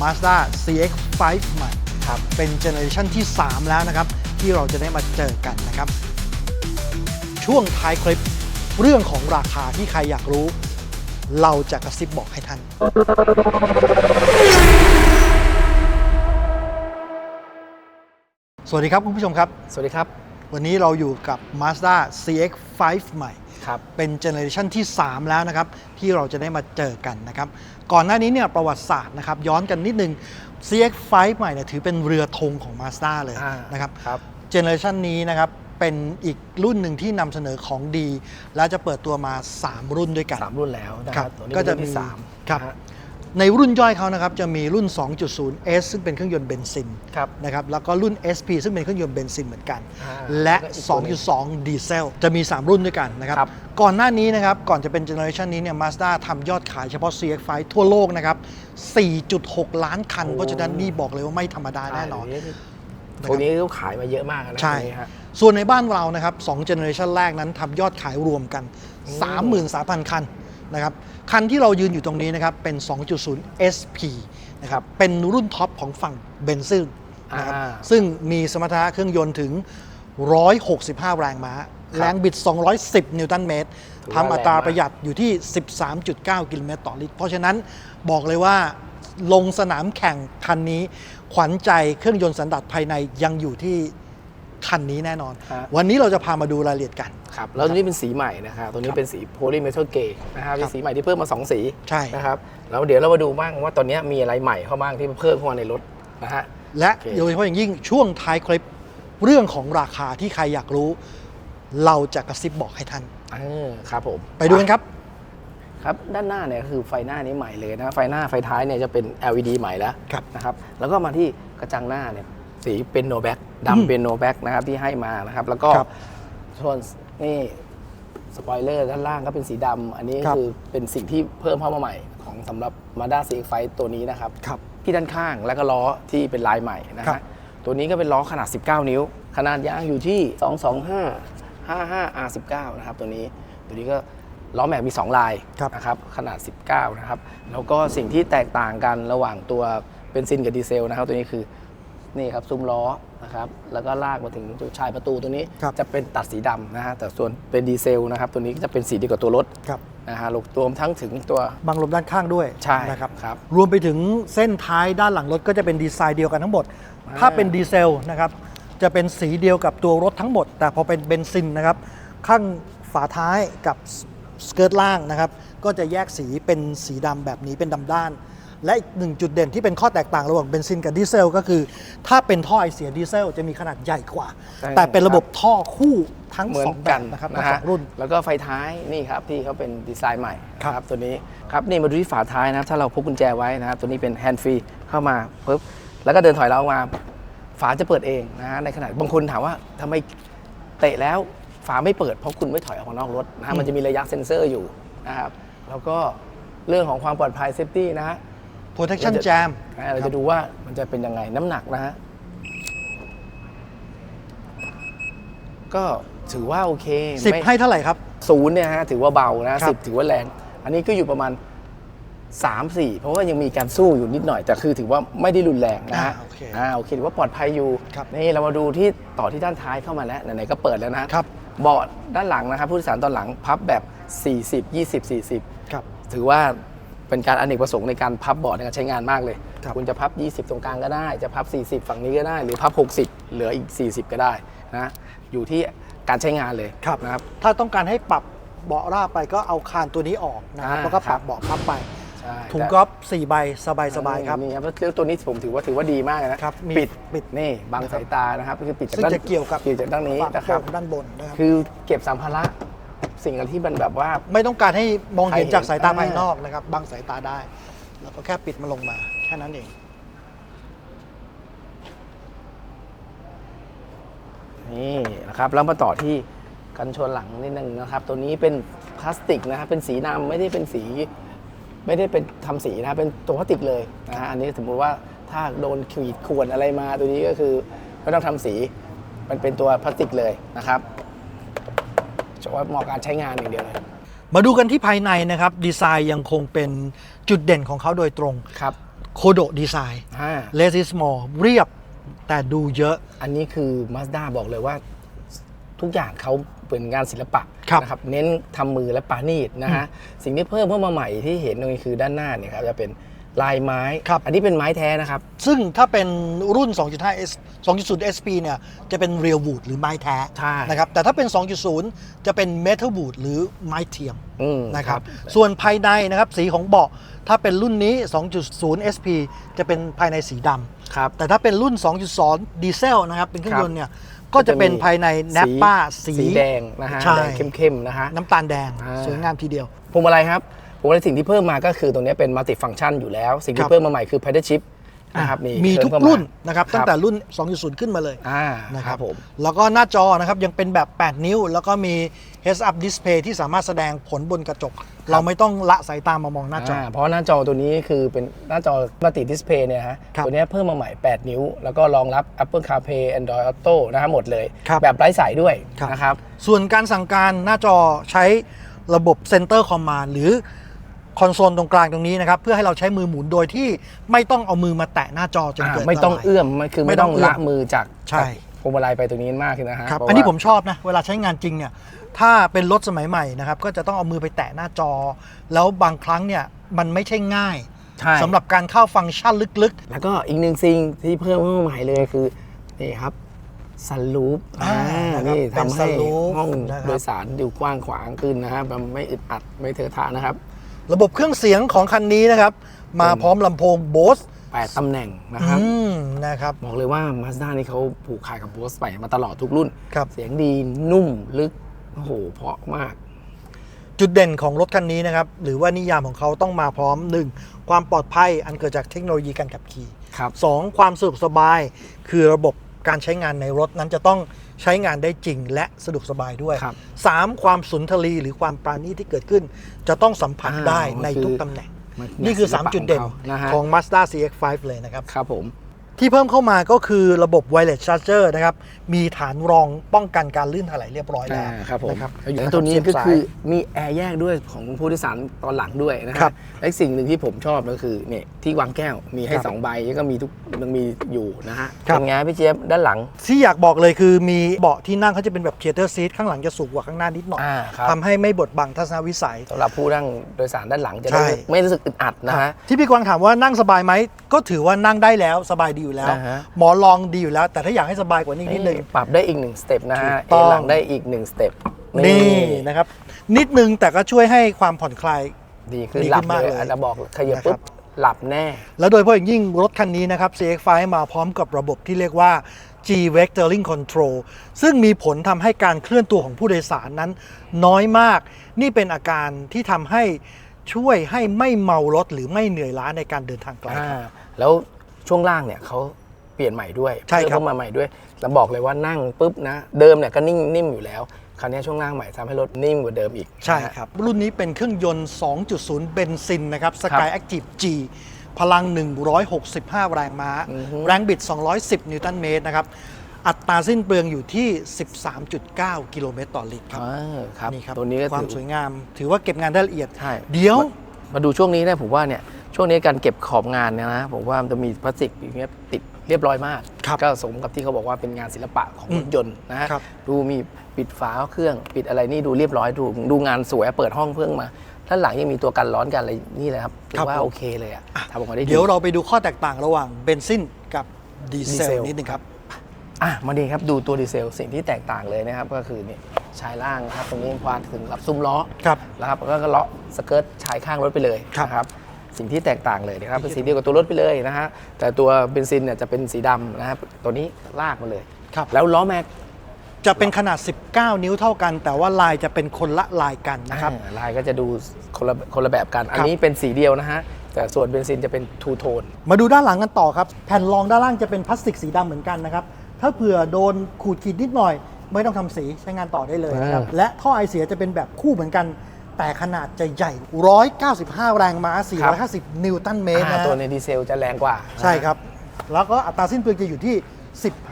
Mazda CX-5 ใหม่ครับเป็นเจเนอเรชันที่ 3 แล้วนะครับ ที่เราจะได้มาเจอกันนะครับ ช่วงท้ายคลิปเรื่องของราคาที่ใครอยากรู้ เราจะกระซิบบอกให้ท่าน สวัสดีครับคุณผู้ชมครับ สวัสดีครับ วันนี้เราอยู่กับ Mazda CX-5 ใหม่ ครับเป็นเจเนอเรชันที่ 3 แล้วนะครับที่เราจะได้มาเจอกันนะครับก่อนหน้านี้เนี่ยประวัติศาสตร์นะครับย้อนกันนิดนึง CX-5 ใหม่เนี่ยถือเป็นเรือธงของ Mazda เลยอ่านะครับครับเจเนอเรชันนี้นะครับเป็นอีกรุ่นหนึ่งที่นำเสนอของดี และจะเปิดตัวมา 3 รุ่นด้วยกัน สามรุ่นแล้วนะคครัรับบตัวนี้ก็ก็จะจะมีมีสามครับ นะฮะ ในรุ่นย่อยเขานะครับจะมีรุ่น 2.0 S ซึ่งเป็นเครื่องยนต์เบนซินครับนะครับแล้วก็รุ่น SP ซึ่งเป็นเครื่องยนต์เบนซินเหมือนกันอ่าและแล้วก็อีกตัวหนึ่ง2.2 ดีเซล จะมี 3 รุ่นด้วยกันนะครับครับ ก่อนหน้านี้นะครับก่อนจะเป็นเจเนอเรชันนี้เนี่ยมาสด้าทำยอดขายเฉพาะ CX-5 ทั่วโลกนะครับ 4.6 ล้านคัน เพราะฉะนั้นนี่บอกเลยว่าไม่ธรรมดาแน่นอนตัวนี้เขาขายมาเยอะมากนะใช่ตัวนี้ฮะส่วนในบ้านเรานะครับ2เจเนอเรชันแรกนั้นทำยอดขายรวมกัน 33,000 คัน นะครับคันที่เรายืนอยู่ตรงนี้นะครับเป็น 2.0 SP นะครับเป็นรุ่นท็อปของฝั่งเบนซินนะครับอ่าซึ่งมีสมรรถนะเครื่องยนต์ถึง 165 แรงม้า แรงบิด 210 นิวตันเมตรถือว่าทำอัตราแรงมากประหยัดอยู่ที่ 13.9 กิโลเมตรต่อลิตร เพราะฉะนั้นบอกเลยว่าลงสนามแข่งคันนี้ขวัญใจเครื่องยนต์สันดาปภายในยังอยู่ที่ คันนี้แน่นอน ฮะ วันนี้เราจะพามาดูรายละเอียดกัน ครับแล้วตัวนี้เป็นสีใหม่นะครับตัวนี้เป็นสีโพลีเมทัลเกย์นะครับเป็นสีใหม่ที่เพิ่มมา 2 สีใช่ นะครับแล้วเดี๋ยวเรามาดูบ้างว่าตอนนี้มีอะไรใหม่เข้าบ้างที่เพิ่มเข้ามาในรถนะฮะ และโอเค โดยเฉพาะอย่างยิ่งช่วงท้ายคลิปเรื่องของราคาที่ใครอยากรู้ เราจะกระซิบบอกให้ท่าน เออครับผม ไปดูกันครับ ครับด้านหน้าเนี่ยคือไฟหน้านี้ใหม่เลยนะไฟหน้าไฟท้ายเนี่ยจะเป็น LED ใหม่แล้วครับนะครับแล้วก็มาที่กระจังหน้าเนี่ย สีเป็นโนแบ็กอืมดำเป็นโนแบ็กนะครับที่ให้มานะครับ แล้วก็ครับส่วนนี่สปอยเลอร์ด้านล่างก็เป็นสีดำอันนี้ครับคือเป็นสิ่งที่เพิ่มเข้ามาใหม่ ของสำหรับ Mazda CX-5 ตัวนี้นะครับครับ ที่ด้านข้างแล้วก็ล้อที่เป็นลายใหม่นะครัฮะบตัวนี้ก็เป็นล้อขนาด 19 นิ้ว ขนาดยางอยู่ที่ 225 55 R19 นะครับตัวนี้ตัวนี้ก็ล้อแม็กมี 2 ลายครับนะครับขนาด 19 นะครับ แล้วก็สิ่งที่แตกต่างกันระหว่างตัวเบนซินกับดีเซลนะครับ ตัวนี้คือ นี่ครับซุ้มล้อนะครับแล้วก็ลากมาถึงตัวชายประตูตัวนี้ครับจะเป็นตัดสีดำนะฮะแต่ส่วนเป็นดีเซลนะครับตัวนี้ก็จะเป็นสีเดียวกับตัวรถครับ นะฮะรวมทั้งถึงตัว บังลมด้านข้างด้วยใช่นะครับครับ รวมไปถึงเส้นท้ายด้านหลังรถก็จะเป็นดีไซน์เดียวกันทั้งหมดอ่าถ้าเป็นดีเซลนะครับจะเป็นสีเดียวกับตัวรถทั้งหมด แต่พอเป็นเบนซินนะครับข้างฝาท้ายกับสเกิร์ตล่างนะครับก็จะแยกสีเป็นสีดำแบบนี้เป็นดำด้าน และอีกหนึ่งจุดเด่นที่เป็นข้อแตกต่างระหว่างเบนซินกับดีเซลก็คือ ถ้าเป็นท่อไอเสียดีเซลจะมีขนาดใหญ่กว่า ใช่ แต่เป็นระบบท่อคู่ทั้งเหมือสนองแบกับนนะครับนะทั้งสฮะองรุ่น แล้วก็ไฟท้ายนี่ครับที่เขาเป็นดีไซน์ใหม่ครับ นะตัวนี้ครับนี่มาดูที่ฝาท้ายนะครับถ้าเราพกกุญแจไว้นะครับตัวนี้เป็นแฮนด์ฟรีเข้ามาปุ๊บแล้วก็เดินถอยเราออกมา ฝาจะเปิดเองนะฮะในขณะบางคนถามว่าทำไมเตะแล้วฝาไม่เปิด เพราะคุณไม่ถอยออกมานอกรถนะฮะมันจะมีระยะเซ็นเซอร์อยู่นะครับแล้วก็เรื่องของความปลอดภัยเซฟตี้นะฮะ protection เราจะ jam อ่าเราจะดูว่ามันจะเป็นยังไงน้ำหนักนะฮะ ก็ถือว่าโอเคสิบไม่ให้เท่าไหร่ครับ ศูนย์เนี่ยฮะถือว่าเบานะครัสิบบ ถือว่าแรง อันนี้ก็อยู่ประมาณ 3 4 เพราะว่ายังมีการสู้อยู่นิดหน่อย แต่คือถือว่าไม่ได้รุนแรงนะฮะอ่าโอเคอ่าโอเคถือว่าปลอดภัยอยู่ ครับนี่เรามาดูที่ต่อที่ด้านท้ายเข้ามาแล้วไหนๆก็เปิดแล้วนะครับ เบาะด้านหลังนะครับผู้โดยสารตอนหลังพับแบบ 40 20 40 ครับ ถือว่า เป็นการอเนกประสงค์ในการพับเบาะในการใช้งานมากเลยครับณจะพับ 20 ตรงกลางก็ได้ จะพับ 40 ฝั่งนี้ก็ได้ หรือพับ 60 เหลืออีก 40 ก็ได้นะ อยู่ที่การใช้งานเลยครับนะครับ ถ้าต้องการให้ปรับเบาะราบไปก็เอาคานตัวนี้ออกนะครับอ่าแล้วก็ปรับครับเบาะพับไปใช่ถุงแต่กอล์ฟ4ใบสบายสบายๆครับนี่ครับแล้วตัวนี้ผมถือว่าถือว่าดีมากเลยนะครับมีปิดปิดนี่บังสายตานะครับคือปิดจากซึ่งด้านจะเกี่ยวกับเกี่ยวจากด้านนี้ฝานะครับโปร่งด้านบนนะครับคือเก็บสัมภาระ สิ่งที่มันแบบว่า ไม่ต้องการให้มองเห็นใครเห็นจากสายตาอ่าภายนอกนะครับบังสายตาได้ แล้วก็แค่ปิดมันลงมาแค่นั้นเอง นี่นะครับแล้วมาต่อที่กันชนหลังนิดนึงนะครับ ตัวนี้เป็นพลาสติกนะครับเป็นสีดำไม่ได้เป็นสี ไม่ได้เป็นทำสีนะครับเป็นตัวพลาสติกเลยนะฮะอันนี้สมมติว่าถ้าโดนขีดข่วนอะไรมา ตัวนี้ก็คือไม่ต้องทำสีมันเป็นตัวพลาสติกเลยนะครับเฉพาะเหมาะการใช้งานอย่างเดียวเลยมาดูกันที่ภายในนะครับ ดีไซน์ยังคงเป็นจุดเด่นของเขาโดยตรงครับโคโดดีไซน์อ่าเลซิสมอลเรียบแต่ดูเยอะ อันนี้คือ Mazda บอกเลยว่า ทุกอย่างเขาเป็นงานศิลปะครับนะครับ เน้นทำมือและปานีตนะฮะสิ่งที่เพิ่มเข้ามาใหม่ที่เห็นตรงนี้คือด้านหน้าเนี่ยครับจะเป็น ลายไม้ ครับ อันนี้เป็นไม้แท้นะครับ ซึ่งถ้าเป็นรุ่น 2.5 S 2.0 SP เนี่ยจะเป็นเรียลวูดหรือไม้แท้ใช่ นะครับแต่ถ้าเป็น 2.0 จะเป็นเมทัลวูดหรือไม้เทียมอืมนะครับส่วนภายในนะครับสีของเบาะถ้าเป็นรุ่นนี้ 2.0 SP จะเป็นภายในสีดำครับ แต่ถ้าเป็นรุ่น 2.2 ดีเซลนะครับเป็นเครื่องยนต์เนี่ยก็ก็จะจะมีเป็นภายในแนปป้าสี สีแดงนะฮะใช่ แดงเข้มๆนะฮะ น้ำตาลแดงอ่า สวยงามทีเดียว พวงมาลัยครับ พวงมาลัยสิ่งที่เพิ่มมาก็คือตรงนี้เป็นมัลติฟัง c t ชันอยู่แล้ว สิ่งครัที่บเพิ่มมาใหม่คือ p a d d l Chip นะครับนี่มีเพิ่ทุกเข้าารุ่นนะครับตั้งแต่รุ่น 2.0 ขึ้นมาเลยอ่านะคครัรับบผมแล้วก็หน้าจอนะครับยังเป็นแบบ 8 นิ้ว แล้วก็มี heads up display ที่สามารถแสดงผลบนกระจก เราไม่ต้องละสายตามามองหน้าจออ่าเพราะหน้าจอตัวนี้คือเป็นหน้าจอมัลติดิสเพย์เนี่ยฮะครับตัวเนี้ยเพิ่มมาใหม่ 8 นิ้ว แล้วก็รองรับ Apple CarPlay Android Auto นะฮะหมดเลยครับแบบไร้สายด้วยครับนะครับส่วนการสั่งการหน้าจอใช้ระบบ Center Command หรือ คอนโซลตรงกลางตรงนี้นะครับ เพื่อให้เราใช้มือหมุนโดยที่ไม่ต้องเอามือมาแตะหน้าจอจนอ่าเกิดไม่ต้องละลายเอื้อมมันคือไม่ไม่ต้ต้อองงเอื้อมละมือจากใช่พวงมาลัยไปตรงนี้มากขึ้นนะฮะครับเพราะอันนี้ว่าผมชอบนะ เวลาใช้งานจริงเนี่ยถ้าเป็นรถสมัยใหม่นะครับก็จะต้องเอามือไปแตะหน้าจอ แล้วบางครั้งเนี่ยมันไม่ใช่ง่ายใช่สำหรับการเข้าฟังก์ชันลึกแล้วก็อีกหนึ่งสิ่งที่เพิ่มมาใหม่เลยคือนี่ครับซันลูปอ่านะครับนี่เป็นทำให้ sunroof ห้องนะครับโดยสารอยู่กว้างขวางขึ้นนะฮะมันไม่อึดอัดไม่เทอะทะนะครับๆ ระบบเครื่องเสียงของคันนี้นะครับ มาพร้อมลำโพง Bose แปดตำแหน่งนะครับอืมนะครับ บอกเลยว่า Mazda นี่เขาผูกขาดกับ Bose ไปมาตลอดทุกรุ่น ครับ เสียงดีนุ่มลึกโอ้โหเพราะมาก จุดเด่นของรถคันนี้นะครับ หรือว่านิยามของเขาต้องมาพร้อม 1. ความปลอดภัยอันเกิดจากเทคโนโลยีการขับขี่ครับ 2. ความสะดวกสบาย คือระบบการใช้งานในรถนั้นจะต้อง ใช้งานได้จริงและสะดวกสบายด้วยครับ 3. ความสุนทรีหรือความปราณีตที่เกิดขึ้น จะต้องสัมผัสอ่าได้มันในคือทุกตำแหน่งมันนี่คือศิลปะ3จุดเด่นของเขานะฮะของ Mazda CX-5 เลยนะครับ ครับผม ที่เพิ่มเข้ามาก็คือระบบ wireless charger นะครับ มีฐานรองป้องกันการลื่นถลายเรียบร้อยแล้วอ่าครับผมนะครับแล้วตัวนี้เสียบก็สายคือมีแอร์แยกด้วยของผู้โดยสารตอนหลังด้วยนะคครัรับบและสิ่งหนึ่งที่ผมชอบก็คือเนี่ยที่วางแก้วมีให้ครับสองใบแล้วก็มีทุกมันมีอยู่นะฮะครับเป็นไงพี่เจี๊ยบด้านหลัง ที่อยากบอกเลยคือมีเบาะที่นั่งเขาจะเป็นแบบ theater seat ข้างหลังจะสูงกว่าข้างหน้านิดหน่อยอ่าครับทำให้ไม่บดบังทัศนวิสัยสำหรับผู้นั่งโดยสารด้านหลังจะใช่ได้ไม่รู้สึกอึดอัดนะฮะที่พี่กวางถามว่านั่งสบายไหมก็ถือว่านั่งได้แล้วสบายดีอยู่แล้วอ่าฮะ หมอลองดีอยู่แล้ว แต่ถ้าอยากให้สบายกว่านี้อีกนิดนึง ปรับได้อีกหนึ่งสเต็ปนะฮะถูกต้อง เอนหลังได้อีกหนึ่งสเต็ปนี่นะครับ นิดนึงแต่ก็ช่วยให้ความผ่อนคลาย ดีขึ้นดีหลัขึ้บนมากเลยเลยอาจจะบอกขยับนะครับ ปุ๊บหลับแน่ แล้วโดยเฉพาะอย่างยิ่งรถคันนี้นะครับ CX-5 มาพร้อมกับระบบที่เรียกว่า G Vectoring Control ซึ่งมีผลทำให้การเคลื่อนตัวของผู้โดยสารนั้น น้อยมาก นี่เป็นอาการที่ทำให้ช่วยให้ไม่เมารถหรือไม่เหนื่อยล้าในการเดินทางไกล อ่าแล้ว ช่วงล่างเนี่ยเขาเปลี่ยนใหม่ด้วยใช่ครับ เพิ่มเข้ามาใหม่ด้วยแล้วบอกเลยว่านั่งปุ๊บนะเดิมเนี่ยก็นิ่งนิ่มอยู่แล้วคราวนี้ช่วงล่างใหม่ทำให้รถนิ่มกว่าเดิมอีกใช่นะฮะ ครับ รุ่นนี้เป็นเครื่องยนต์ 2.0 เบนซินนะครับ Sky Active G พลัง 165 แรงม้าอือฮึแรงบิด 210 นิวตันเมตรนะครับ อัตราสิ้นเปลืองอยู่ที่ 13.9 กิโลเมตรต่อลิตรครับอ่าครับนี่ครับตัวนี้ก็ความถือสวยงาม ถือว่าเก็บงานได้ละเอียด ใช่ เดี๋ยว มาดูช่วงนี้นะผมว่าเนี่ย ช่วงนี้การเก็บขอบงานเนี่ยนะผมว่ามันจะมีพลาสติกอย่างเงี้ยติดเรียบร้อยมาก ครับก็สมกับที่เขาบอกว่าเป็นงานศิลปะของรถยนต์นะฮะครับ ดูมีปิดฝาเครื่องปิดอะไรนี่ดูเรียบร้อยดูดูงานสวยเปิดห้องเพิ่งมาด้านหลังยังมีตัวกันร้อนกันอะไรนี่เลยครับถือว่าโอเคเลยอะทำออกมาได้ดี เดี๋ยวเราไปดูข้อแตกต่างระหว่างเบนซินกับดีเซดีเซล ลนิดนึงครับ อะมาดีครับดูตัวดีเซลสิ่งที่แตกต่างเลยนะครับ ก็คือนี่ชายล่างนะครับตรงนี้พาถึงรับซุ้มล้อครับนะครับแล้วก็เลาะสเกิร์ตชายข้างรถไปเลยครับ นะครับ สิ่งที่แตกต่างเลยนะครับเป็นสีเดียวกับตัวรถไปเลยนะฮะแต่ตัวเบนซินเนี่ยจะเป็นสีดำนะครับตัวนี้ลากมาเลยครับ แล้วล้อแม็ก จะเป็นขนาด 19 นิ้วเท่ากัน แต่ว่าลายจะเป็นคนละลายกันนะครับ อ่าลายก็จะดูคนละคนละแบบกัน อันนี้เป็นสีเดียวนะฮะ แต่ส่วนเบนซินจะเป็นทูโทน มาดูด้านหลังกันต่อครับ แผ่นรองด้านล่างจะเป็นพลาสติกสีดำเหมือนกันนะครับ ถ้าเผื่อโดนขูดขีดนิดหน่อย ไม่ต้องทำสีใช้งานต่อได้เลยนะครับอ่าและท่อไอเสียจะเป็นแบบคู่เหมือนกัน แต่ขนาดจะใหญ่ 195 แรงม้า 450 นิวตันเมตรอ่านะตัวในดีเซลจะแรงกว่าใช่ครับ แล้วก็อัตราสิ้นเปลืองจะอยู่ที่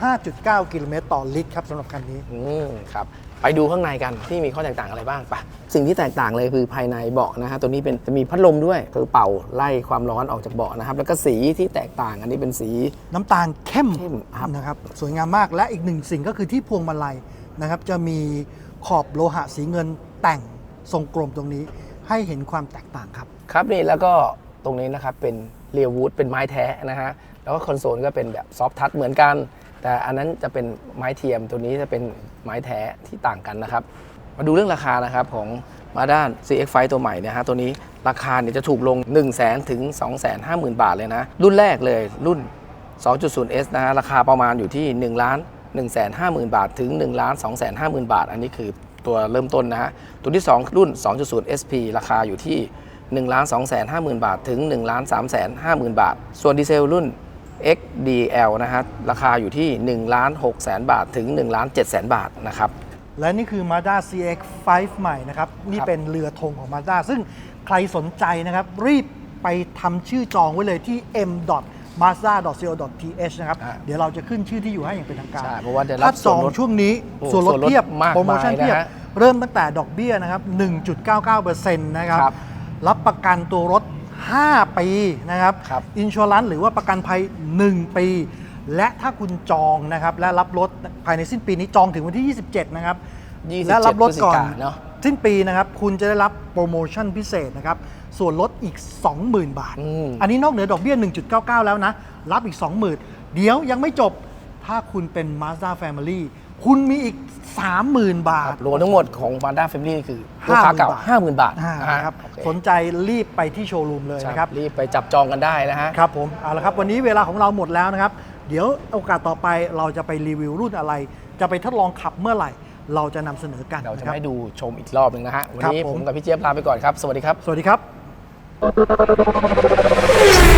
15.9 กิโลเมตรต่อลิตรครับสำหรับคันนี้ อืมครับไปดูข้างในกันที่มีข้อแตกต่างอะไรบ้างปะสิ่งที่แตกต่างเลยคือภายในเบาะนะฮะตัวนี้เป็นจะมีพัดลมด้วยคือเป่าไล่ความร้อนออกจากเบาะนะครับ แล้วก็สีที่แตกต่างอันนี้เป็นสี น้ำตาลเข้มเข้มครับ นะครับสวยงามมากและอีกหนึ่งสิ่งก็คือที่พวงมาลัยนะครับ จะมีขอบโลหะสีเงินแต่ง ทรงกลมตรงนี้ให้เห็นความแตกต่างครับ ครับนี่แล้วก็ตรงนี้นะครับเป็นเรียวูดเป็นไม้แท้นะฮะแล้วก็คอนโซลก็เป็นแบบซอฟทัชเหมือนกัน แต่อันนั้นจะเป็นไม้เทียมตัวนี้จะเป็นไม้แท้ที่ต่างกันนะครับ มาดูเรื่องราคานะครับของมาด้าน CX5 ตัวใหม่เนะฮะตัวนี้ราคาเนี่ยจะถูกลง 1 0 0 0 0แถึง250,000 บาทเลยนะ รุ่นแรกเลยรุ่น 2.0S นะฮะราคาประมาณอยู่ที่ 1 ล้าน1 5 0 0 0 0 บาทถึง1ล้าน2 5 0 0 0 0 บาท อันนี้คือ ตัวเริ่มต้นนะฮะ ตัวที่ 2 รุ่น 2.0 SP ราคาอยู่ที่ 1,250,000 บาท ถึง 1,350,000 บาท ส่วนดีเซลรุ่น XDL นะฮะ ราคาอยู่ที่ 1 6 0 0 0 0 บาท ถึง 1 7 0 0 0 0 บาทนะครับ และนี่คือ Mazda CX-5 ใหม่นะครับ นี่เป็นเรือธงของ Mazda ซึ่งใครสนใจนะครับ รีบไปทำชื่อจองไว้เลยที่ m mazda.co.th นะครับ อ่าเดี๋ยวเราจะขึ้นชื่อที่อยู่ให้อย่างเป็นทางการใช่เพราะว่าได้รับถ้าส่จวนองลดช่วงนี้โอ้ส่วนลดส่วนลดเทียบมากโปรโมชั่นมายนะเทียบ ฮะเริ่มตั้งแต่ดอกเบี้ยนะครับ 1.99%นะครับ ครับรับประกันตัวรถ 5 ปีนะครับครับ อินชัวรันหรือว่าประกันภัย 1 ปี และถ้าคุณจองนะครับ และรับรถภายในสิ้นปีนี้จองถึงวันที่ 27 นะครับ27และรับรถก่อนพฤศจิกายนเนอะ สิ้นปีนะครับ คุณจะได้รับโปรโมชั่นพิเศษนะครับ ส่วนลดอีก 20,000 บาท อืม อันนี้นอกเหนือดอกเบี้ย 1.99 แล้วนะ รับอีก 20,000 เดี๋ยวยังไม่จบ ถ้าคุณเป็น Mazda Family คุณมีอีก 30,000 บาคท รับรวมทั้งหมดของ Mazda Family คือลูกค้าเก่า 50,000 บาทอ่านะฮะนะครับโอเคสนใจรีบไปที่โชว์รูมเลยใช่นะครับ รีบไปจับจองกันได้นะฮะ ครับผม เอาละครับ วันนี้เวลาของเราหมดแล้วนะครับ เดี๋ยวโอกาสต่อไปเราจะไปรีวิวรุ่นอะไร จะไปทดลองขับเมื่อไหร่ เราจะนำเสนอกันเราจะนะครับให้ดูชมอีกรอบหนึ่งนะฮะ วันนี้ครับผผม มกับพี่เจี๊ยบลาไปก่อนครับ สวัสดีครับ สวัสดีครับ